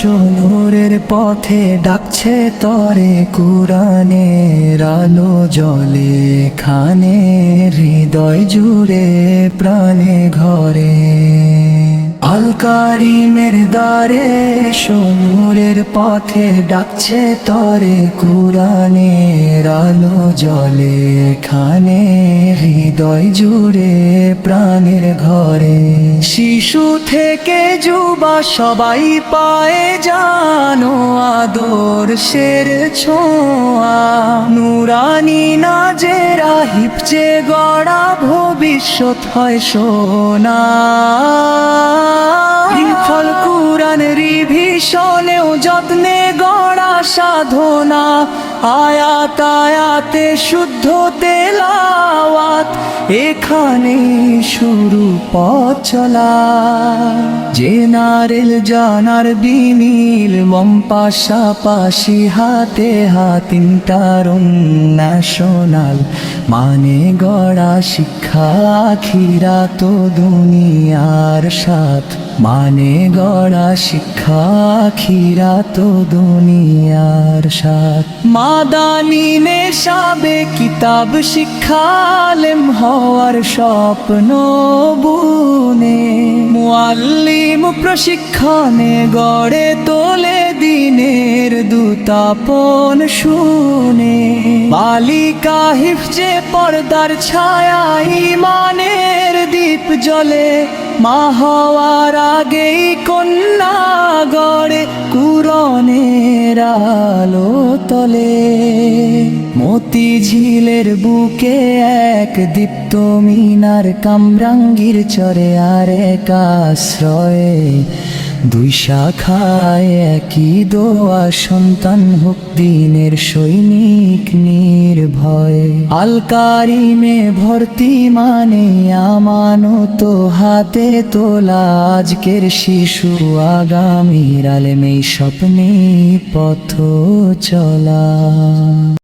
সোনুরের পথে ডাকছে তরে কুরানের আলো জলে খানে হৃদয় জুড়ে প্রাণে ঘরে। আলকারিমের দ্বারে সোনুরের পথে ডাকছে তরে কুরানের আলো জলে খানে হৃদয় জুড়ে প্রাণের ঘরে। শিশু থেকে যুবা সবাই পায়ে জানো আদর শের ছোঁয়া। নুরানি নাজেরা হিপচে গড়া ভবিষ্যৎ হয় সোনা। ফল কুরান রিভিশনেও যত্নে গড়া সাধনা। আয়াত আয়াতে শুদ্ধ তেলাওয়াত এখানে শুরু পথ চলা। জেনারেল জানার বিনীল মম পাশাপাশি হাতে হাতিনটার ন্যাশনাল মানে গড়া শিক্ষা খিরা তো দুনিয়ার সাথ। মানে গড়া শিক্ষা খিরা তো দুনিয়ার সাথ। মাদানি নেশাবে কিতাব শিক্ষালেম হওয়ার স্বপ্ন বুনে। মুআল্লিম প্রশিক্ষণে গড়ে তোলে দিনের দুতাপন শুনে। বালিকা হিফজে পর্দার ছায়া ইমানের দীপ জ্বলে। মা হওয়ার আগেই কন্যা গড়ে কুরনের আলো তলে। মতি ঝিলের বুকে এক দীপ্ত মিনার কামরাঙ্গির চরে আর এক আশ্রয়ে দুই শাখায় একই দোয়া, সন্তান হোক দিনের সৈনিক নির্ভয়। আলকারিমে ভর্তি মানে আমানো তো হাতে তোলা আজকের শিশু, আগামীর আলেমেই স্বপ্নে পথ চলা।